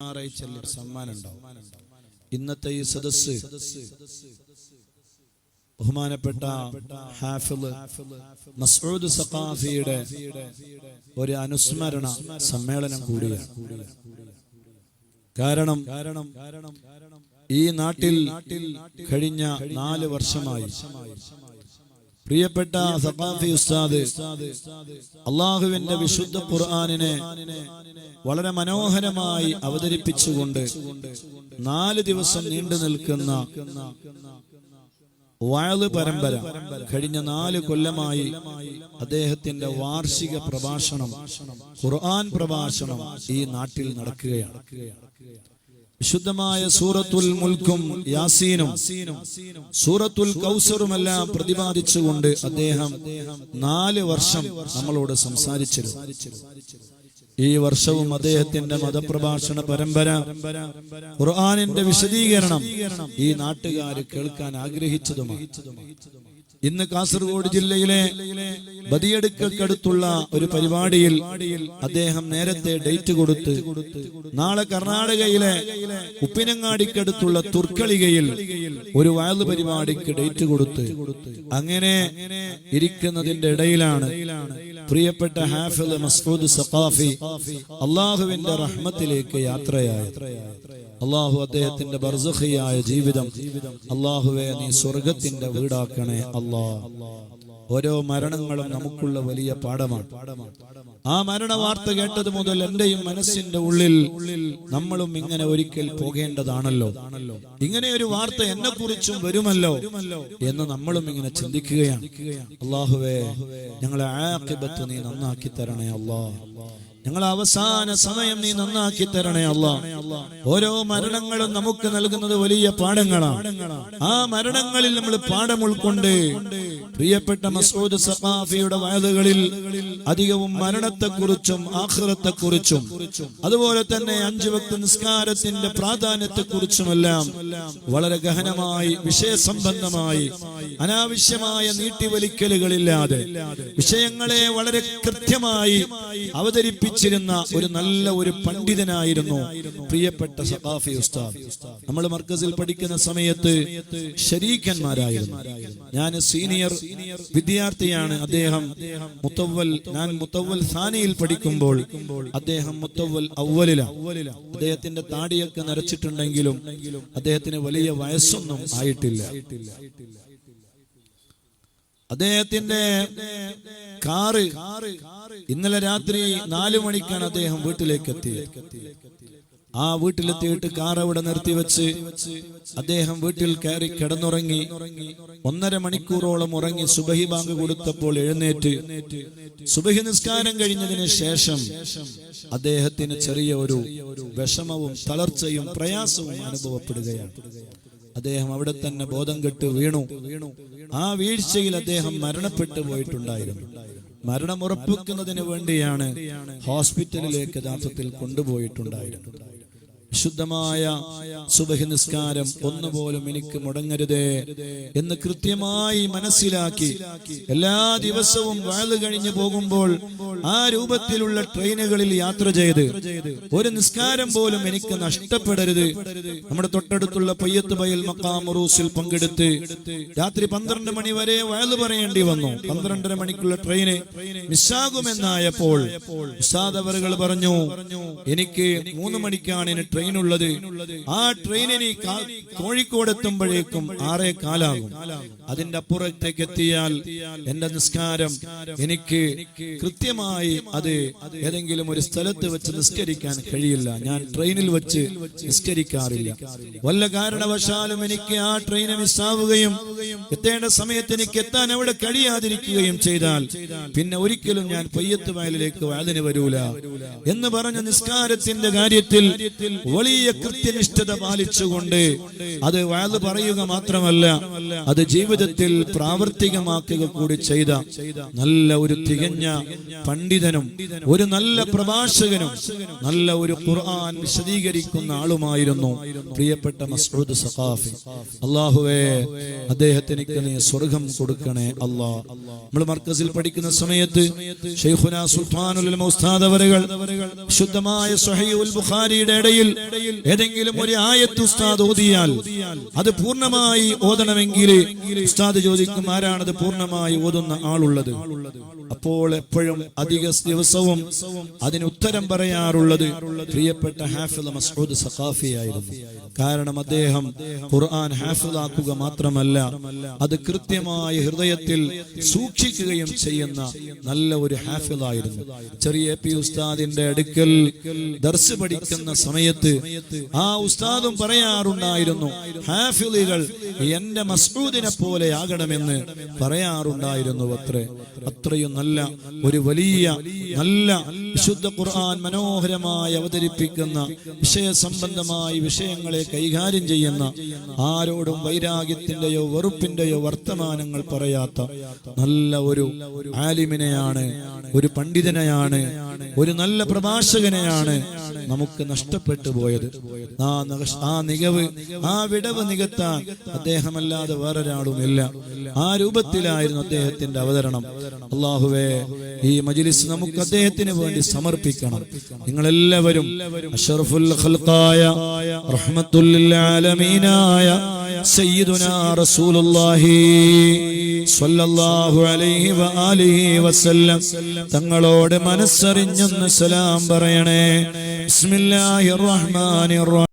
സമ്മാനം ഉണ്ടാവും. ഇന്നത്തെ ഈ സദസ് ബഹുമാനപ്പെട്ട ഹാഫിൾ മസ്ഊദ് സഖാഫിയുടെ ഒരു അനുസ്മരണ സമ്മേളനം കൂടിയാണ്. കാരണം ഈ നാട്ടിൽ കഴിഞ്ഞ നാല് വർഷമായി പ്രിയപ്പെട്ട സഖാഫി ഉസ്താദ് അള്ളാഹുവിന്റെ വിശുദ്ധ ഖുർആാനിനെ വളരെ മനോഹരമായി അവതരിപ്പിച്ചുകൊണ്ട് നാല് ദിവസം നീണ്ടു നിൽക്കുന്ന വയൽ പരമ്പര കഴിഞ്ഞ നാല് കൊല്ലമായി അദ്ദേഹത്തിന്റെ വാർഷിക പ്രഭാഷണം ഖുർആൻ പ്രഭാഷണം ഈ നാട്ടിൽ നടക്കുകയാണ്. വിശുദ്ധമായ സൂറത്തുൽ മുൽക്കും യാസീനും സൂറത്തുൽ കൗസറുമെല്ലാം പ്രതിപാദിച്ചുകൊണ്ട് അദ്ദേഹം നാല് വർഷം നമ്മളോട് സംസാരിച്ചിരുന്നു. ഈ വർഷവും അദ്ദേഹത്തിന്റെ മതപ്രഭാഷണ പരമ്പര ഖുർആാനിന്റെ വിശദീകരണം ഈ നാട്ടുകാർ കേൾക്കാൻ ആഗ്രഹിച്ചതുമാണ്. ഇന്ന് കാസർഗോഡ് ജില്ലയിലെ ബദിയടുക്കടുത്തുള്ള ഒരു പരിപാടിയിൽ അദ്ദേഹം നേരത്തെ ഡേറ്റ് കൊടുത്ത് നാളെ കർണാടകയിലെ ഉപ്പിനങ്ങാടിക്കടുത്തുള്ള തുർക്കളികയിൽ ഒരു വയലു പരിപാടിക്ക് ഡേറ്റ് കൊടുത്ത് അങ്ങനെ ഇരിക്കുന്നതിന്റെ ഇടയിലാണ് പ്രിയപ്പെട്ട ഹാഫിദ് മസ്ഫൂദ് സഖാഫി അള്ളാഹുവിന്റെ റഹ്മത്തിലേക്ക് യാത്രയായത്. അള്ളാഹു അദ്ദേഹത്തിന്റെ ബർസഖിയായ ജീവിതം. അള്ളാഹുവെ നീ സ്വർഗത്തിന്റെ വീടാക്കണേ അള്ളാ. ഓരോ മരണങ്ങളും നമുക്കുള്ള വലിയ പാഠമാണ്. ആ മരണ വാർത്ത കേട്ടത് മുതൽ എന്റെയും മനസ്സിന്റെ ഉള്ളിൽ നമ്മളും ഇങ്ങനെ ഒരിക്കൽ പോകേണ്ടതാണല്ലോ. ഇങ്ങനെ ഒരു വാർത്ത എന്നെ കുറിച്ചും വരുമല്ലോ എന്ന് നമ്മളും ഇങ്ങനെ ചിന്തിക്കുകയാണ്. അള്ളാഹുവേ ഞങ്ങളെ ആക്കിബത്ത് നീ നന്നാക്കി തരണേ അള്ളാ. ഞങ്ങൾ അവസാന സമയം നീ നന്നാക്കി തരണേ അല്ല. ഓരോ മരണങ്ങളും നമുക്ക് നൽകുന്നത് വലിയ പാഠങ്ങളാണ് ആ മരണങ്ങളിൽ നമ്മൾ പാഠം ഉൾക്കൊണ്ട് പ്രിയപ്പെട്ട മസൂദ് സഖാഫിയുടെ വയലുകളിൽ അധികവും മരണത്തെക്കുറിച്ചും ആഹ്റത്തെക്കുറിച്ചും അതുപോലെ തന്നെ അഞ്ചു വക്ത നിസ്കാരത്തിന്റെ പ്രാധാന്യത്തെക്കുറിച്ചുമെല്ലാം വളരെ ഗഹനമായി വിഷയസംബന്ധമായി അനാവശ്യമായ നീട്ടിവലിക്കലുകളില്ലാതെ വിഷയങ്ങളെ വളരെ കൃത്യമായി അവതരിപ്പിച്ചിരുന്ന ഒരു നല്ല ഒരു പണ്ഡിതനായിരുന്നു പ്രിയപ്പെട്ട സഖാഫി ഉസ്താദ്. നമ്മൾ മർക്കസിൽ പഠിക്കുന്ന സമയത്ത് ശരീഖന്മാരായിരുന്നു ഞാൻ സീനിയർ വിദ്യാർത്ഥിയാണ് അദ്ദേഹം മുത്തവൽ ഞാൻ മുത്തവൽ സാനിയിൽ പഠിക്കുമ്പോൾ അദ്ദേഹം മുത്തവൽ അവലിലാണ് അദ്ദേഹത്തിന്റെ താടിയൊക്കെ നരച്ചിട്ടുണ്ടെങ്കിലും അദ്ദേഹത്തിന് വലിയ വയസ്സൊന്നും ആയിട്ടില്ല. അദ്ദേഹത്തിന്റെ കാറ് ഇന്നലെ രാത്രി നാലു മണിക്കാണ് അദ്ദേഹം വീട്ടിലേക്ക് എത്തിയത് ആ വീട്ടിലെത്തിയിട്ട് കാർ അവിടെ നിർത്തി വെച്ച് അദ്ദേഹം വീട്ടിൽ കയറി കിടന്നുറങ്ങി. ഒന്നര മണിക്കൂറോളം ഉറങ്ങി സുബഹി ബാങ്ക് കൊടുത്തപ്പോൾ എഴുന്നേറ്റ്. സുബഹി നിസ്കാരം കഴിഞ്ഞതിന് ശേഷം അദ്ദേഹത്തിന് ചെറിയ ഒരു വിഷമവും തളർച്ചയും പ്രയാസവും അനുഭവപ്പെടുകയാണ്. അദ്ദേഹം അവിടെ തന്നെ ബോധം കെട്ട് വീണു. ആ വീഴ്ചയിൽ അദ്ദേഹം മരണപ്പെട്ടു പോയിട്ടുണ്ടായിരുന്നു. മരണം ഉറപ്പിക്കുന്നതിന് വേണ്ടിയാണ് ഹോസ്പിറ്റലിലേക്ക് യഥാർത്ഥത്തിൽ കൊണ്ടുപോയിട്ടുണ്ടായിരുന്നു വിശുദ്ധമായ സുബഹി നിസ്കാരം ഒന്നുപോലും എനിക്ക് മുടങ്ങരുതേ എന്ന് കൃത്യമായി മനസ്സിലാക്കി എല്ലാ ദിവസവും വയത് കഴിഞ്ഞു പോകുമ്പോൾ ആ രൂപത്തിലുള്ള ട്രെയിനുകളിൽ യാത്ര ചെയ്ത് ഒരു നിസ്കാരം പോലും എനിക്ക് നഷ്ടപ്പെടരുത്. നമ്മുടെ തൊട്ടടുത്തുള്ള പയ്യത്ത് ബയൽ മക്കാമറൂസിൽ പങ്കെടുത്ത് രാത്രി പന്ത്രണ്ട് മണി വരെ വയത് പറയേണ്ടി വന്നു. പന്ത്രണ്ടര മണിക്കുള്ള ട്രെയിന് മിസ്സാകുമെന്നായപ്പോൾ ഉസ്താദവറുകൾ പറഞ്ഞു എനിക്ക് മൂന്ന് മണിക്കാണ് ഇനി ട്രെയിൻ ഉള്ളത്. ആ ട്രെയിനിന് കോഴിക്കോട് എത്തുമ്പോഴേക്കും ആറേ കാലാകും. അതിന്റെ അപ്പുറത്തേക്ക് എത്തിയാൽ എന്റെ നിസ്കാരം എനിക്ക് കൃത്യമായി അത് ഏതെങ്കിലും ഒരു സ്ഥലത്ത് വെച്ച് നിസ്കരിക്കാൻ കഴിയില്ല. ഞാൻ ട്രെയിനിൽ വെച്ച് നിസ്കരിക്കാറില്ല. വല്ല കാരണവശാലും എനിക്ക് ആ ട്രെയിന് മിസ്സാവുകയും എത്തേണ്ട സമയത്ത് എനിക്ക് എത്താൻ അവിടെ കഴിയാതിരിക്കുകയും ചെയ്താൽ പിന്നെ ഒരിക്കലും ഞാൻ പയ്യത്ത് വയലിലേക്ക് വാതിന് വരൂല എന്ന് പറഞ്ഞ നിസ്കാരത്തിന്റെ കാര്യത്തിൽ വലിയ കൃത്യനിഷ്ഠത പാലിച്ചുകൊണ്ട് അത് വയത് പറയുക മാത്രമല്ല അത് ജീവിതത്തിൽ പ്രാവർത്തികമാക്കുക കൂടി ചെയ്ത നല്ല ഒരു തികഞ്ഞ പണ്ഡിതനും ഒരു നല്ല പ്രഭാഷകനും നല്ല ഒരു ഖുർആൻ വിശദീകരിക്കുന്ന ആളുമായിരുന്നു പ്രിയപ്പെട്ട മസ്ഊദ് സഖാഫി. അള്ളാഹുവേ അദ്ദേഹത്തിന് നീ സ്വർഗം കൊടുക്കണേ അല്ലാ നമ്മൾ മർക്കസിൽ പഠിക്കുന്ന സമയത്ത് ഷെയ്ഖുന സുൽത്താനുൽ മൗസ്താദ് അവരുകൾ ശുദ്ധമായ സ്വഹീഉൽ ബുഖാരിയുടെ ഇടയിൽ ഏതെങ്കിലും ഒരു ആയത്ത് ഉസ്താദ് ഓതിയാൽ അത് പൂർണമായി ഓതണമെങ്കിൽ ഉസ്താദ് ചോദിക്കും ആരാണത് പൂർണമായി ഓതുന്ന ആളുള്ളത്? അപ്പോൾ എപ്പോഴും അധിക ദിവസവും അതിന് ഉത്തരം പറയാറുള്ളത് പ്രിയപ്പെട്ട ഹാഫിദ് മസൂദ് സഖാഫിയായിരുന്നു കാരണം അദ്ദേഹം ഖുർആൻ ഹാഫിദാക്കുക മാത്രമല്ല അത് കൃത്യമായ ഹൃദയത്തിൽ സൂക്ഷിക്കുകയും ചെയ്യുന്ന നല്ല ഒരു ഹാഫിദായിരുന്നു. ചെറിയ പി ഉസ്താദിന്റെ അടുക്കൽ ദർസ് പഠിക്കുന്ന സമയത്ത് ആ ഉസ്താദും പറയാറുണ്ടായിരുന്നു ഹാഫിലികൾ എന്റെ മസ്ഊദിനെ പോലെ ആകണമെന്ന് പറയാറുണ്ടായിരുന്നു അത്രേ. അത്രയും നല്ല ഒരു വലിയ നല്ല വിശുദ്ധ ഖുർആൻ മനോഹരമായി അവതരിപ്പിക്കുന്ന വിഷയ സംബന്ധമായി വിഷയങ്ങളെ കൈകാര്യം ചെയ്യുന്ന ആരോടും വൈരാഗ്യത്തിന്റെയോ വെറുപ്പിന്റെയോ വർത്തമാനങ്ങൾ പറയാത്ത നല്ല ഒരു ആലിമിനെയാണ് ഒരു പണ്ഡിതനെയാണ് ഒരു നല്ല പ്രഭാഷകനെയാണ് നമുക്ക് നഷ്ടപ്പെട്ടു പോയത്. ആ ആ നികവ് ആ വിടവ് നികത്താൻ അദ്ദേഹമല്ലാതെ വേറൊരാളുമില്ല. ആ രൂപത്തിലായിരുന്നു അദ്ദേഹത്തിന്റെ അവതരണം. അള്ളാഹുവേ ഈ മജിലിസ് നമുക്ക് അദ്ദേഹത്തിന് വേണ്ടി സമർപ്പിക്കണം. നിങ്ങളെല്ലാവരും അഷറഫുൽ ഖൽഖായ റഹ്മത്തുൽ ആലമീനായ സയ്യിദുനാ റസൂലുള്ളാഹി സ്വല്ലല്ലാഹു അലൈഹി വആലിഹി വസല്ലം. തങ്ങളോട് മനസ്സറിഞ്ഞൊന്ന് സലാം പറയണേ. ബിസ്മില്ലാഹിർ റഹ്മാനിർ റഹീം